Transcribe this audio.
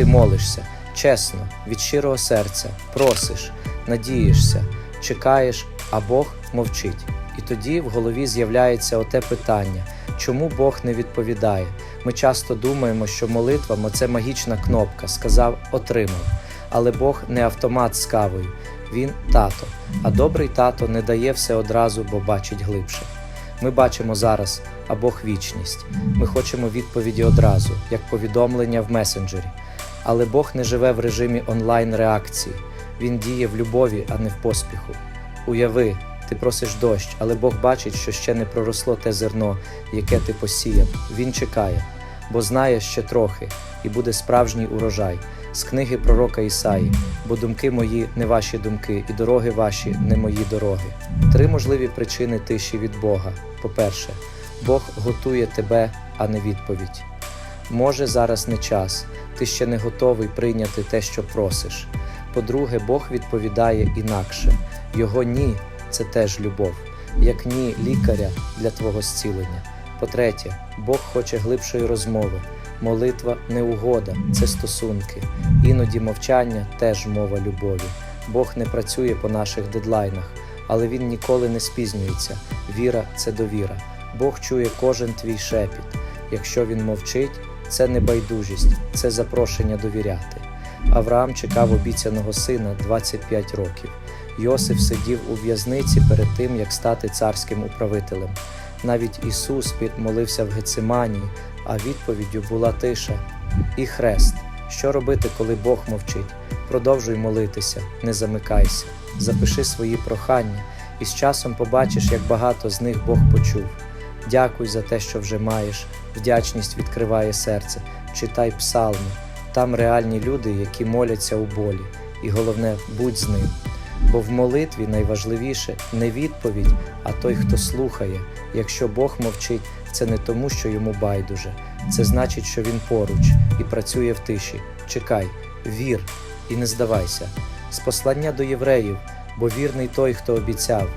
ти молишся, чесно, від щирого серця, просиш, надієшся, чекаєш, а Бог мовчить. І тоді в голові з'являється оте питання, чому Бог не відповідає. Ми часто думаємо, що молитва мо це магічна кнопка, сказав отримав. Але Бог не автомат з кавою, він тато. А добрий тато не дає все одразу, бо бачить глибше. Ми бачимо зараз, а Бог вічність. Ми хочемо відповіді одразу, як повідомлення в месенджері. Але Бог не живе в режимі онлайн реакції. Він діє в любові, а не в поспіху. Уяви, ти просиш дощ, але Бог бачить, що ще не проросло те зерно, яке ти посіяв. Він чекає, бо знає ще трохи, і буде справжній урожай. З книги пророка Ісаї, бо думки мої не ваші думки, і дороги ваші не мої дороги. Три можливі причини тиші від Бога. По-перше, Бог готує тебе, а не відповідь. Може, зараз не час, ти ще не готовий прийняти те, що просиш. По-друге, Бог відповідає інакше. Його ні це теж любов, як ні лікаря для твого зцілення. По-третє, Бог хоче глибшої розмови. Молитва не угода, це стосунки. Іноді мовчання теж мова любові. Бог не працює по наших дедлайнах, але Він ніколи не спізнюється. Віра це довіра. Бог чує кожен твій шепіт. Якщо він мовчить, це не байдужість, це запрошення довіряти. Авраам чекав обіцяного сина 25 років. Йосиф сидів у в'язниці перед тим, як стати царським управителем. Навіть Ісус молився в Гециманії, а відповіддю була тиша і хрест. Що робити, коли Бог мовчить? Продовжуй молитися, не замикайся, запиши свої прохання, і з часом побачиш, як багато з них Бог почув. Дякуй за те, що вже маєш. Вдячність відкриває серце. Читай псалми. Там реальні люди, які моляться у болі. І головне, будь з ним. Бо в молитві найважливіше не відповідь, а той, хто слухає. Якщо Бог мовчить, це не тому, що йому байдуже, це значить, що він поруч і працює в тиші. Чекай, вір і не здавайся. З послання до євреїв, бо вірний той, хто обіцяв.